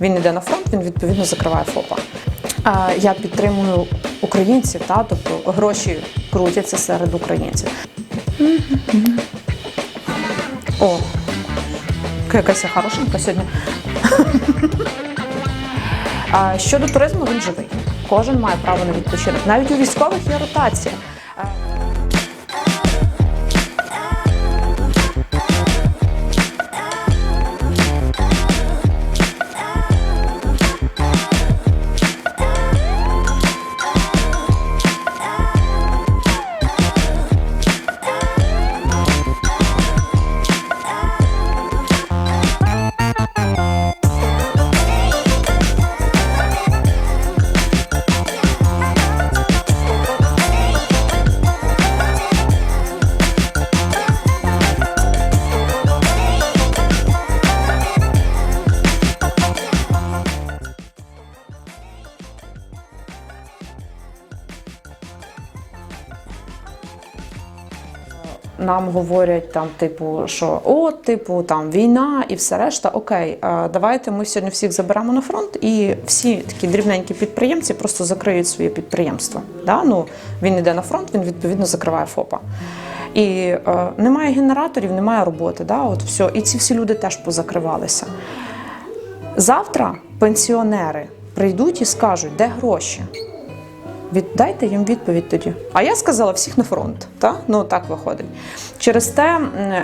він йде на фронт, він відповідно закриває ФОПа. Я підтримую українців, та, тобто гроші крутяться серед українців. О, якась я хорошенька сьогодні. Щодо туризму, він живий. Кожен має право на відпочинок. Навіть у військових є ротація. Нам говорять там, типу, що от, типу, там війна і все решта. Окей, давайте ми сьогодні всіх заберемо на фронт, і всі такі дрібненькі підприємці просто закриють своє підприємство. Да? Ну, він йде на фронт, він відповідно закриває ФОПа. І е, немає генераторів, немає роботи. Да? От все. І ці всі люди теж позакривалися. Завтра пенсіонери прийдуть і скажуть, де гроші. Віддайте їм відповідь тоді. А я сказала всіх на фронт. Та? Ну так виходить. Через те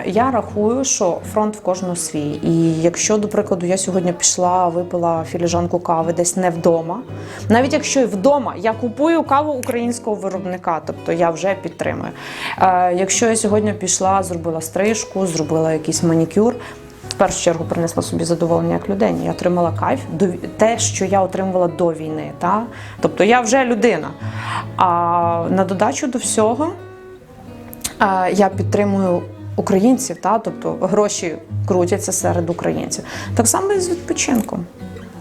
я рахую, що фронт в кожного свій. І якщо, до прикладу, я сьогодні пішла, випила філіжанку кави десь не вдома, навіть якщо і вдома, я купую каву українського виробника, тобто я вже підтримую. Е, якщо я сьогодні пішла, зробила стрижку, зробила якийсь манікюр. Першу чергу принесла собі задоволення як людині. Я отримала кайф до те, що я отримувала до війни. Та? Тобто я вже людина. А на додачу до всього я підтримую українців, та? тобто гроші крутяться серед українців. Так само і з відпочинком.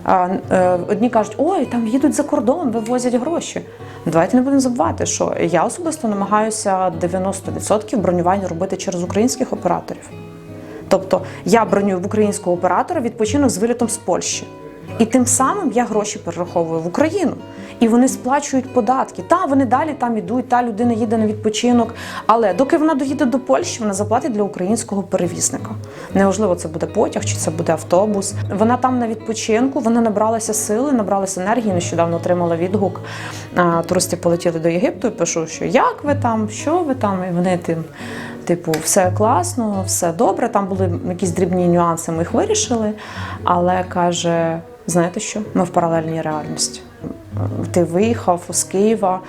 Е, Одні кажуть, ой, там їдуть за кордон, вивозять гроші. Давайте не будемо забувати, що я особисто намагаюся 90% бронювання робити через українських операторів. Тобто я бронюю в українського оператора відпочинок з вилітом з Польщі. І тим самим я гроші перераховую в Україну. І вони сплачують податки. Та вони далі там ідуть, та людина їде на відпочинок. Але доки вона доїде до Польщі, вона заплатить для українського перевізника. Неважливо, це буде потяг чи це буде автобус. Вона там на відпочинку, вона набралася сили, набралася енергії. Нещодавно отримала відгук. Туристи полетіли до Єгипту і пишу, що як ви там, що ви там, і вони тим. Типу, все класно, все добре. Там були якісь дрібні нюанси, ми їх вирішили. Але каже: знаєте що? Ми в паралельній реальності. Ти виїхав з Києва,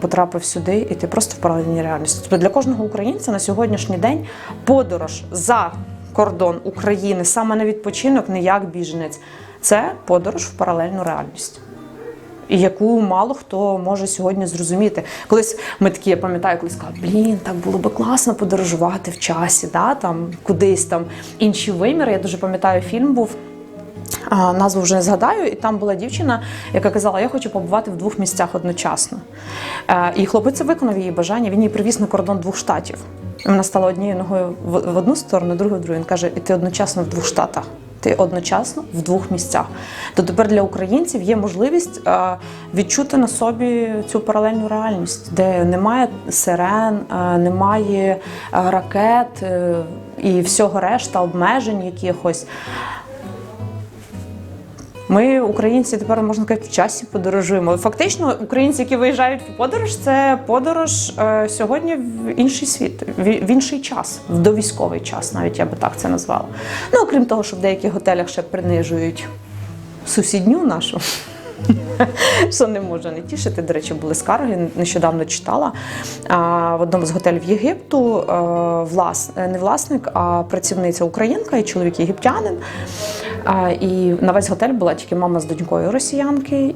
потрапив сюди, і ти просто в паралельній реальності. Тобто для кожного українця на сьогоднішній день подорож за кордон України саме на відпочинок, не як біженець, це подорож в паралельну реальність. Яку мало хто може сьогодні зрозуміти. Колись ми такі, я пам'ятаю, колись сказали, блін, так було би класно подорожувати в часі, да, там, кудись там інші виміри. Я дуже пам'ятаю, фільм був. А, назву вже не згадаю, і там була дівчина, яка казала, я хочу побувати в двох місцях одночасно. Е, і хлопець виконав її бажання, він її привіз на кордон двох штатів. І Вона стала однією ногою в одну сторону, другою в другу. Він каже, і ти одночасно в двох штатах. Ти одночасно в двох місцях. То тепер для українців є можливість е, відчути на собі цю паралельну реальність, де немає сирен, е, немає е, ракет і всього решта обмежень якихось. Ми, українці, тепер можна сказати, в часі подорожуємо. Фактично, українці, які виїжджають в подорож, це подорож е, сьогодні в інший світ, в, в інший час, в довійськовий час, навіть я би так це назвала. Ну, окрім того, що в деяких готелях ще принижують сусідню нашу. Що не може не тішити. До речі, були скарги. Нещодавно читала а, в одному з готелів Єгипту е, влас, не власник, а працівниця українка і чоловік єгиптянин. А, І на весь готель була тільки мама з донькою росіянки.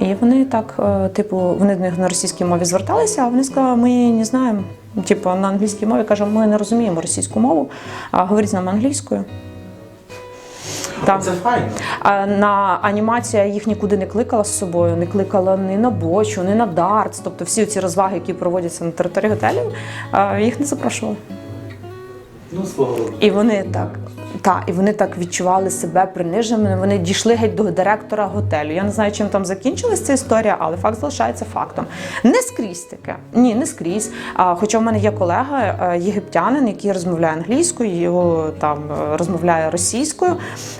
І вони так, е, типу, вони до них на російській мові зверталися, а вони сказали, ми не знаємо. Типу, на англійській мові каже, ми не розуміємо російську мову, а говоріть з нами англійською. Так. Це файно. А на анімація їх нікуди не кликала з собою, не кликала ні на бочу, ні на дартс. Тобто всі ці розваги, які проводяться на території готелів, їх не запрошували. Ну, роду. І вони так Та, і вони так відчували себе приниженими. Вони дійшли геть до директора готелю. Я не знаю, чим там закінчилась ця історія, але факт залишається фактом. Не скрізь таке. Ні, не скрізь. А, хоча в мене є колега е, єгиптянин, який розмовляє англійською, його там е, розмовляє російською,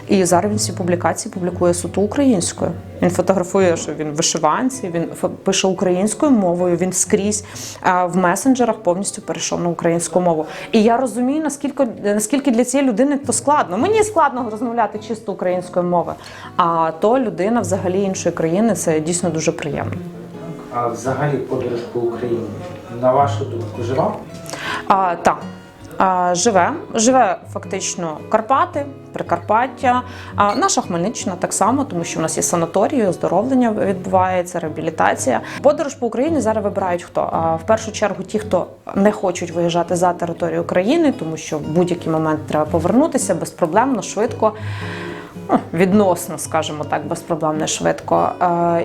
і зараз він всі публікації публікує суто українською. Він фотографує, що він в вишиванці, він пише українською мовою. Він скрізь в месенджерах повністю перейшов на українську мову. І я розумію, наскільки наскільки для цієї людини то складно. Мені складно розмовляти чисто українською мовою. А то людина взагалі іншої країни це дійсно дуже приємно. А взагалі подорож по Україні, на вашу думку, жива? А, так. Живе, живе фактично Карпати, Прикарпаття, наша Хмельниччина так само, тому що в нас є санаторії, оздоровлення відбувається, реабілітація. Подорож по Україні зараз вибирають хто? В першу чергу ті, хто не хочуть виїжджати за територію України, тому що в будь-який момент треба повернутися безпроблемно, швидко. ну, Відносно, скажімо так, безпроблемно швидко.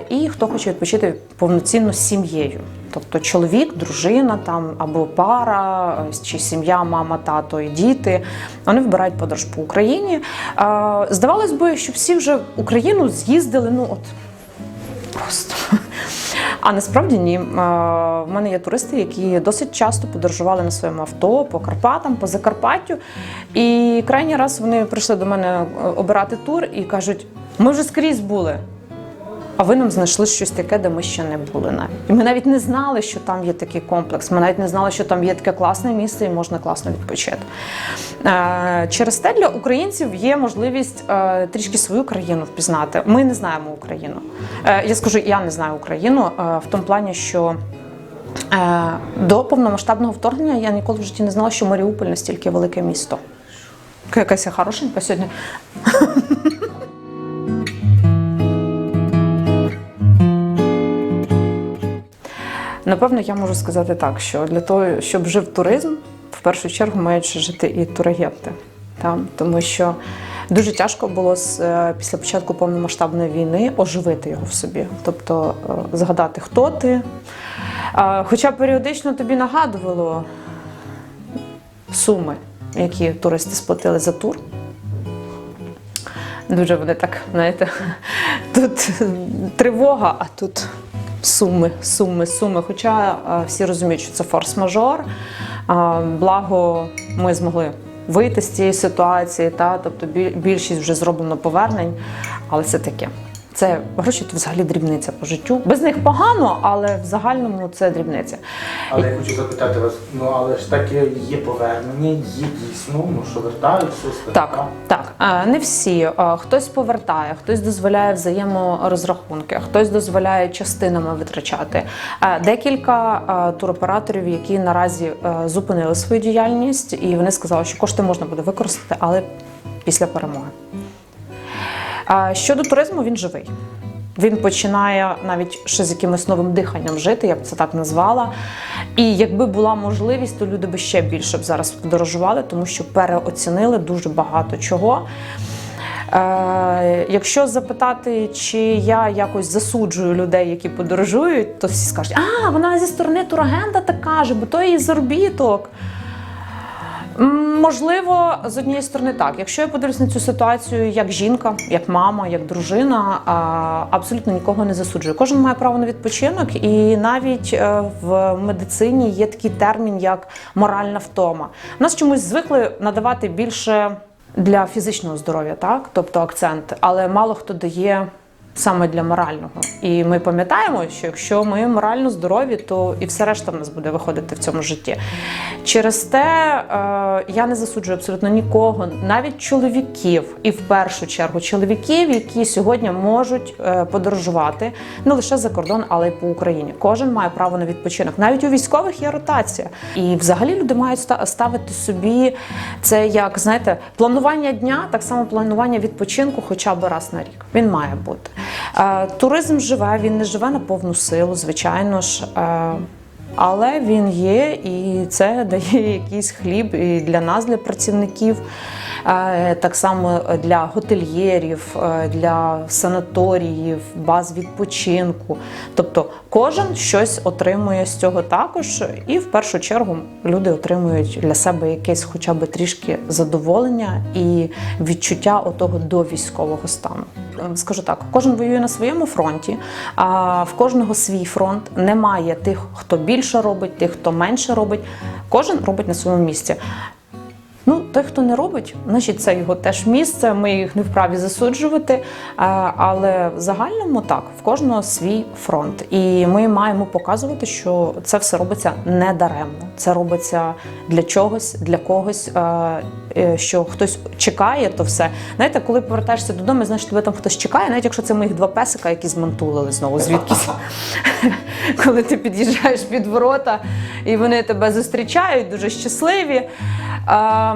І хто хоче відпочити повноцінно сім'єю. Тобто чоловік, дружина там або пара, е, чи сім'я, мама, тато і діти. Вони вибирають подорож по Україні. Е, Здавалось би, що всі вже Україну з'їздили. Ну от просто. А насправді ні. Е, В мене є туристи, які досить часто подорожували на своєму авто по Карпатам, по Закарпаттю. І крайній раз вони прийшли до мене обирати тур і кажуть: ми вже скрізь були. А ви нам знайшли щось таке, де ми ще не були навіть. І ми навіть не знали, що там є такий комплекс. Ми навіть не знали, що там є таке класне місце і можна класно відпочити. Е, Через те для українців є можливість е, трішки свою країну впізнати. Ми не знаємо Україну. Е, Я скажу, я не знаю Україну в тому плані, що. До повномасштабного вторгнення я ніколи в житті не знала, що Маріуполь настільки велике місто. Якась я хорошенька сьогодні. Напевно, я можу сказати так, що для того, щоб жив туризм, в першу чергу мають жити і турагенти. Там, тому що дуже тяжко було з, е, після початку повномасштабної війни оживити його в собі, тобто е, згадати, хто ти. Хоча періодично тобі нагадувало суми, які туристи сплатили за тур. Дуже вони так, знаєте, тут тривога, а тут суми, суми, суми. Хоча е, всі розуміють, що це форс-мажор. Благо, ми змогли вийти з цієї ситуації, та, тобто біль- більшість вже зроблено повернень, але це таке. Це гроші то взагалі дрібниця по життю. Без них погано, але в загальному це дрібниця. Але я хочу запитати вас, ну але ж таке є повернення, є дійсно, ну що вертаються, Так, так. Е, Не всі. Е, Хтось повертає, хтось дозволяє взаєморозрахунки, хтось дозволяє частинами витрачати. Е, Декілька туроператорів, які наразі зупинили свою діяльність, і вони сказали, що кошти можна буде використати, але після перемоги. Щодо туризму, він живий. Він починає навіть ще з якимось новим диханням жити, я б це так назвала. І якби була можливість, то люди би ще більше б зараз подорожували, тому що переоцінили дуже багато чого. Е, якщо запитати, чи я якось засуджую людей, які подорожують, то всі скажуть, а вона зі сторони турагента так каже, бо то її заробіток. Можливо, з однієї сторони так. Якщо я подивлюсь на цю ситуацію як жінка, як мама, як дружина, абсолютно нікого не засуджую. Кожен має право на відпочинок, і навіть е, в медицині є такий термін, як моральна втома. Нас чомусь звикли надавати більше для фізичного здоров'я, так, тобто акцент, але мало хто дає. Саме для морального, і ми пам'ятаємо, що якщо ми морально здорові, то і все решта в нас буде виходити в цьому житті. Через те е, я не засуджую абсолютно нікого, навіть чоловіків, і в першу чергу чоловіків, які сьогодні можуть е, подорожувати не лише за кордон, але й по Україні. Кожен має право на відпочинок. Навіть у військових є ротація. І взагалі люди мають ста- ставити собі це як знаєте, планування дня, так само планування відпочинку, хоча б раз на рік. Він має бути. Е, Туризм живе, він не живе на повну силу, звичайно ж. Е, але він є, і це дає якийсь хліб і для нас, для працівників. Е, Так само для готельєрів, е, для санаторіїв, баз відпочинку. Тобто кожен щось отримує з цього також, і в першу чергу люди отримують для себе якесь хоча б трішки задоволення і відчуття отого до військового стану. Скажу так, кожен воює на своєму фронті, а в кожного свій фронт. Немає тих, хто більше робить, тих, хто менше робить. Кожен робить на своєму місці. Ну, той, хто не робить, значить це його теж місце. Ми їх не вправі засуджувати. Е, Але в загальному так, в кожного свій фронт. І ми маємо показувати, що це все робиться не даремно. Це робиться для чогось, для когось, е, е, що хтось чекає, то все. Знаєте, коли повертаєшся додому, знаєш, тебе там хтось чекає, навіть якщо це моїх два песика, які змантулили знову звідкись. Коли ти під'їжджаєш під ворота і вони тебе зустрічають, дуже щасливі. А,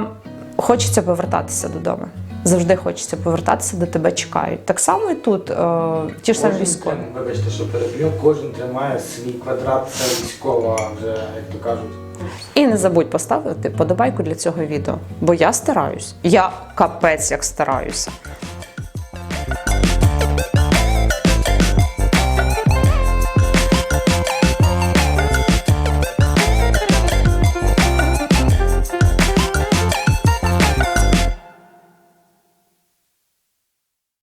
хочеться повертатися додому. Завжди хочеться повертатися, де тебе чекають. Так само і тут е, ті ж самі Кожен військові. трим- Вибачте, що переб'ю, кожен тримає свій квадрат, це військова вже, як то кажуть. І не забудь поставити подобайку для цього відео, бо я стараюсь. Я капець як стараюся.